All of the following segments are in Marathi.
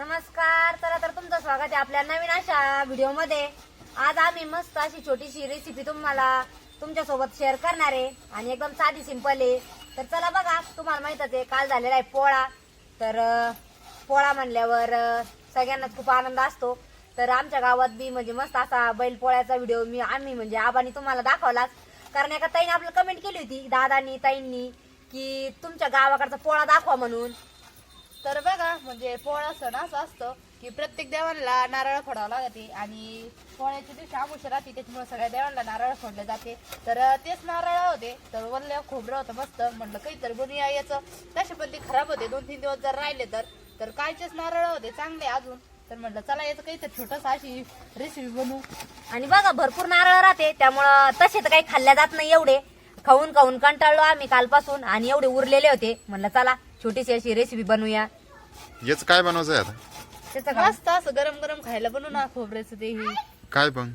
नमस्कार. चला तर तुमचं स्वागत आहे आपल्या नवीन अशा व्हिडिओमध्ये. आज आम्ही मस्त अशी छोटीशी रेसिपी तुम्हाला तुमच्यासोबत शेअर करणार आहे. आणि एकदम साधी सिंपल आहे. तर चला बघा तुम्हाला माहितच आहे काल झालेला आहे पोळा. तर पोळा म्हणल्यावर सगळ्यांनाच खूप आनंद असतो. तर आमच्या गावात बी म्हणजे मस्त असा बैल पोळ्याचा व्हिडिओ मी आम्ही म्हणजे आबानी तुम्हाला दाखवलाच. कारण एका ताईने आपल्याला कमेंट केली होती दादानी ताईंनी की तुमच्या गावाकडचा पोळा दाखवा म्हणून. तर बघा म्हणजे पोळा सण असं असतं की प्रत्येक देवांना नारळ फोडावं लागते आणि पोळ्याच्या दिवशी आमुष राहते त्याच्यामुळे सगळ्या देवांना नारळ फोडले जाते. तर तेच नारळ होते. तर वल्ल्या खोबरं होतं मस्त. म्हणलं काहीतरी बनूया याचं. तसे पण ते खराब होते दोन तीन दिवस जर राहिले तर. तर कायचेच नारळ होते चांगले अजून. तर म्हटलं चला याचं काहीतरी छोटस अशी रेसिपी बनवू. आणि बघा भरपूर नारळ राहते त्यामुळं तसे तर काही खाल्ल्या जात नाही एवढे. खाऊन खाऊन कंटाळलो आम्ही कालपासून आणि एवढे उरलेले होते. म्हणलं चला छोटीशी अशी रेसिपी बनवूया. याच काय बनवायचं आहे आता? त्याचं? मस्त असं गरम गरम खायला बनवू ना खोबऱ्याचं ते ही. काय पण.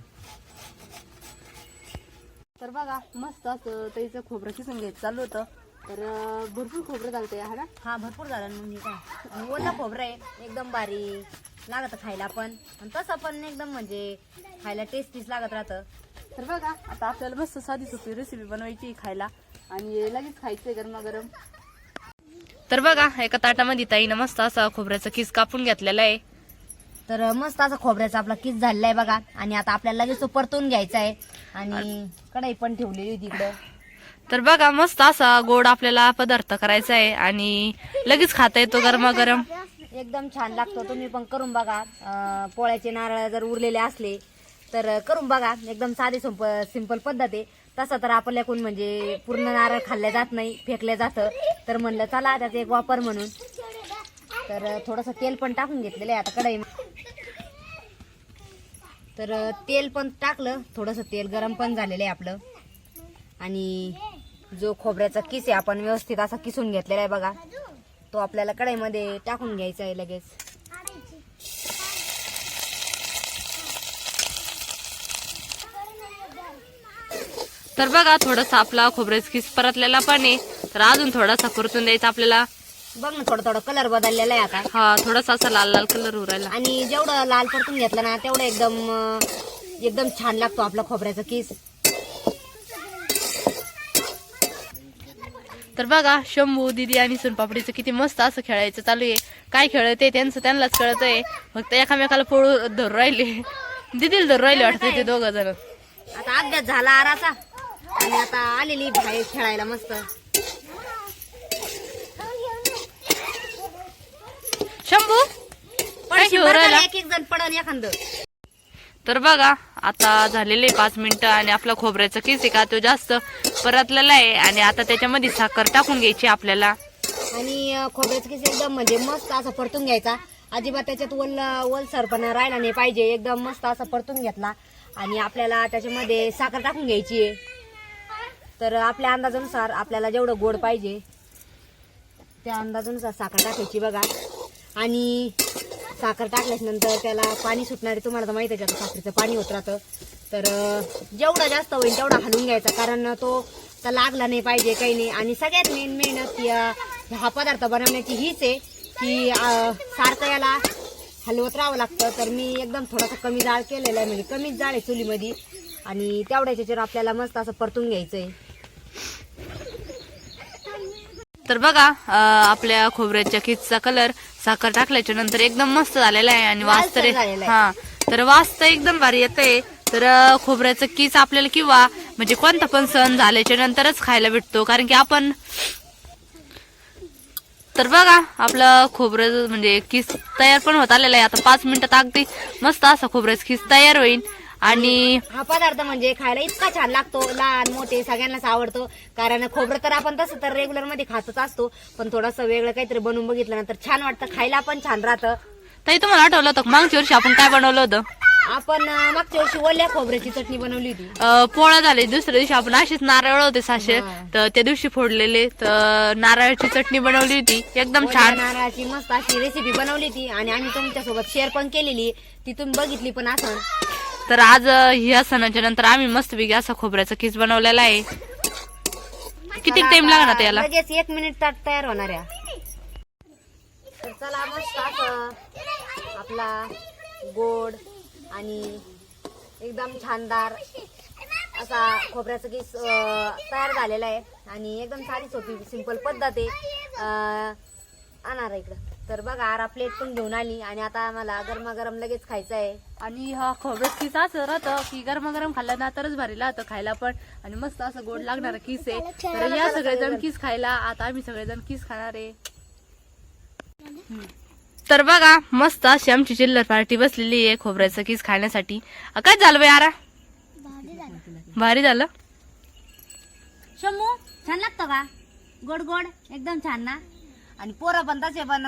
तर बघा मस्त असं त्याचं खोबरं किसून घ्यायचं चालू होतं. तर अं, भरपूर खोबरं चालतंय हा ना? हा भरपूर झालं ना म्हणजे काय? आणि ओलं खोबरं आहे एकदम बारीक. लागत खायला पण. आणि तसं पण एकदम म्हणजे खायला टेस्टीच लागत राहतं. तर बघा आता आपल्याला मस्त साधी सोपी रेसिपी बनवायची खायला. आणि लगेच खायचंय गरमागरम. तर बघा एका ताटामध्ये ताईनं मस्त असा खोबऱ्याचा किस कापून घेतलेला आहे. तर मस्त असा खोबऱ्याचा आपला किस झालेला आहे बघा. आणि आता आपल्याला लगेच तो परतून घ्यायचा आहे. आणि कढई पण ठेवलेली होती इकडं. तर बघा मस्त असा गोड आपल्याला पदार्थ करायचा आहे. आणि लगेच खाता येतो गरमागरम. एकदम छान लागतो. तुम्ही पण करून बघा. अं, पोळ्याचे नारळ जर उरलेले असले तर करून बघा. एकदम साधी सिंपल पद्धत आहे. तसं तर आपल्या कोण म्हणजे पूर्ण नारळ खाल्ल्या जात नाही फेकल्या जातं. तर म्हणलं चला त्याचा एक वापर म्हणून. तर थोडंसं तेल पण टाकून घेतलेलं आहे आता कढई तर तेल पण टाकलं. थोडंसं तेल गरम पण झालेलं आहे आपलं. आणि जो खोबऱ्याचा किस आहे आपण व्यवस्थित असा किसून घेतलेला आहे बघा. तो आपल्याला कढईमध्ये टाकून घ्यायचा आहे लगेच. तर बघा थोडासा आपला खोबऱ्याचा किस परतलेला पण आहे. तर अजून थोडासा परतून द्यायचा आपल्याला. बघ ना थोडं थोडं कलर बदललेला आहे आता. हा थोडासा असा लाल लाल कलर उरायला आणि जेवढं लाल परतून घेतलं ना तेवढं एकदम अं, एकदम छान लागतो आपला खोबऱ्याचा किस. तर बघा शंभू दिदी आणि सोनपापडीचं किती मस्त असं खेळायचं चालू आहे. काय खेळत आहे त्यांचं त्यांनाच कळत आहे. फक्त एकामेकाला पोळू धरून राहिले. दिदीला धरून राहिले वाटतं ते दोघं जण. आता अभ्यास झाला आराचा. आणि आता आलेली बाहेर खेळायला मस्त. शंभू एक एक जण पडन एखादं. तर बघा आता झालेले पाच मिनिटं आणि आपला खोबऱ्याचा किस आहे का? तो जास्त परतलेला आहे आणि आता त्याच्यामध्ये साखर टाकून घ्यायची आपल्याला. आणि खोबऱ्याचा किस एकदम म्हणजे मस्त असा परतून घ्यायचा. अजिबात त्याच्यात ओल ओलसरपणा राहिला नाही पाहिजे. एकदम मस्त असा परतून घेतला. आणि आपल्याला त्याच्यामध्ये साखर टाकून घ्यायची आहे. तर आपल्या अंदाजानुसार आपल्याला जेवढं गोड पाहिजे त्या अंदाजानुसार साखर टाकायची बघा. आणि साखर टाकल्याच्यानंतर त्याला पाणी सुटणारे तुम्हाला तर माहिती आहे का साखरेचं पाणी होत राहतं. तर जेवढा जेवढं जास्त होईल तेवढा हलवून घ्यायचा कारण तो तर लागला नाही पाहिजे काही नाही. आणि सगळ्यात मेन मेहनत या हा पदार्थ बनवण्याची हीच आहे की सारखं याला हलवत राहावं लागतं. तर मी एकदम थोडासा कमी जाळ केलेला आहे म्हणजे कमीच जाळ आहे चुलीमध्ये. आणि तेवढ्याच्या आपल्याला मस्त असं परतून घ्यायचं आहे तर बघा आपल्या खोबऱ्याच्या किसचा कलर साखर टाकल्याच्या नंतर एकदम मस्त झालेला आहे आणि वास तर आहे. हा तर वास तर एकदम भारी येतंय. तर अं, खोबऱ्याचं किस आपल्याला किंवा म्हणजे कोणता पण सण झाल्याच्या नंतरच खायला भेटतो कारण की आपण तर बघा आपलं खोबरं म्हणजे किस तयार पण होत आलेलं आहे. आता पाच मिनिटात अगदी मस्त असा खोबऱ्याचा किस तयार होईल. आणि हा पदार्थ म्हणजे खायला इतका छान लागतो. लहान मोठे सगळ्यांनाच आवडतो. कारण खोबरं तर आपण तसं तर रेग्युलरमध्ये खातच असतो. पण थोडंसं वेगळं काहीतरी बनवून बघितलं ना तर छान वाटतं. खायला पण छान राहतं. ताई तुम्हाला आठवलं होतं का? मागच्या वर्षी आपण काय बनवलं होतं? आपण अं, मागच्या वर्षी ओल्या खोबऱ्याची चटणी बनवली होती. अ, पोळा झाले. दुसऱ्या दिवशी आपण अशीच नारळ होते साशे. हा. तर त्या दिवशी फोडलेले तर नारळाची चटणी बनवली होती. एकदम ओल्या छान. नारळाची मस्त अशी रेसिपी बनवली ती आणि आम्ही तुमच्यासोबत शेअर पण केलेली. ती तुम्ही बघितली पण असं. तर आज ह्या सणाच्या नंतर आम्ही मस्त वेगळा असा खोबऱ्याचा किस बनवलेला आहे. किती टाइम लागणार याला लगेच एक मिनिट ताट तयार होणार आहे. तर चला मस्त असं आपला गोड आणि एकदम छानदार असा खोबऱ्याचा किस तयार झालेला आहे. आणि एकदम साधी सोपी सिंपल पद्धत आहे. अं, आणा रे इकडं. तर बघा आरा प्लेट पण घेऊन आली आणि आता आम्हाला गरमागरम लगेच खायचं आहे. आणि हा खोबऱ्यात किस असं राहतं की गरम गरम खाल्लं ना तरच भारी लागतं खायला पण. आणि मस्त असं गोड लागणार किस आहे. तर या सगळेजण किस खायला आता आम्ही सगळेजण किस खाणार आहे. तर बघा मस्त अशी आमची चिल्लर पार्टी बसलेली आहे खोबऱ्याचं किस खाण्यासाठी. काय झालं बाई आरा? भारी झालं. शंभू छान लागतं का? गोड गोड एकदम छान ना? आणि पोरं पण तसे पण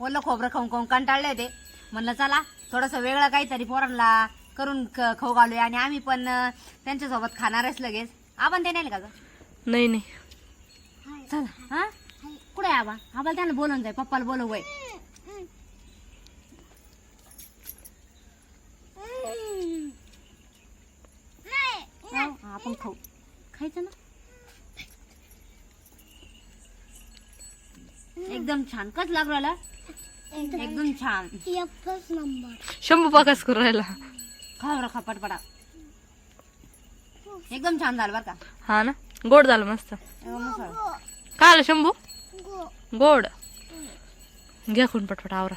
ओलं खोबरं खाऊन खाऊन कंटाळले ते. म्हणलं चला थोडस वेगळं काहीतरी पोरांना करून ख- खाऊ घालूया आणि आम्ही पण अं, त्यांच्यासोबत खाणारच लगेच. आपण ते नाही का ग? नाही नाही. चला हा? कुठे आहे आबा? आबाला त्यांना बोलवून जाय पप्पाला बोलव वय. हो, आपण खाऊ. खायचं ना? एकदम छान. कस लागू राहिला? एकदम छान. शंभू पाकच करू राहिला. खा बरं खा पटपटा. एकदम छान झालं बरं का. हा ना? गोड झालं मस्त. एकदम मस्त झालं. काय आलं शंभू? गोड. घ्या खून पटपट आवरा.